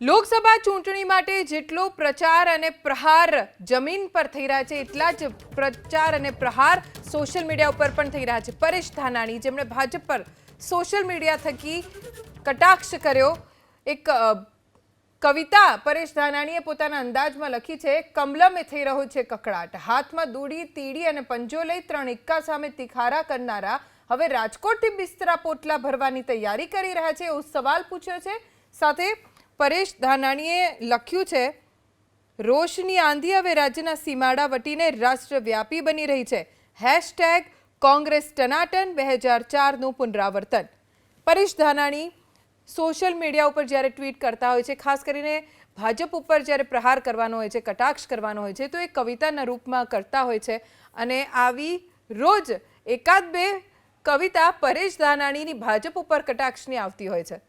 લોકસભા ચૂંટણી માટે જેટલો પ્રચાર અને પ્રહાર જમીન પર થઈ રહ્યા છે, એટલા જ પ્રચાર અને પ્રહાર સોશિયલ મીડિયા ઉપર પણ થઈ રહ્યા છે. પરેશ ધાનાણી, જેમણે ભાજપ પર સોશિયલ મીડિયા થકી કટાક્ષ કર્યો, એક કવિતા પરેશ ધાનાણીએ પોતાના અંદાજમાં લખી છે, કમલમે થઈ રહ્યો છે કકળાટ હાથમાં દૂડી, તીડી અને પંજો લઈ ત્રણ એક્કા સામે તિખારા કરનારા હવે રાજકોટથી બિસ્તરા પોટલા ભરવાની તૈયારી કરી રહ્યા છે. એવો સવાલ પૂછ્યો છે. સાથે પરેશ ધાનાણીએ લખ્યું છે રોષની આંધી હવે રાજ્યના સીમાડા વટીને રાષ્ટ્રવ્યાપી બની રહી છે. હેશટેગ કોંગ્રેસ ટનાટન બે હજાર ચારનું પુનરાવર્તન. પરેશ ધાનાણી સોશિયલ મીડિયા ઉપર જ્યારે ટ્વીટ કરતા હોય છે, ખાસ કરીને ભાજપ ઉપર જ્યારે પ્રહાર કરવાનો હોય છે, કટાક્ષ કરવાનો હોય છે, તો એ કવિતાના રૂપમાં કરતા હોય છે. અને આવી રોજ એકાદ બે કવિતા પરેશ ધાનાણીની ભાજપ ઉપર કટાક્ષની આવતી હોય છે.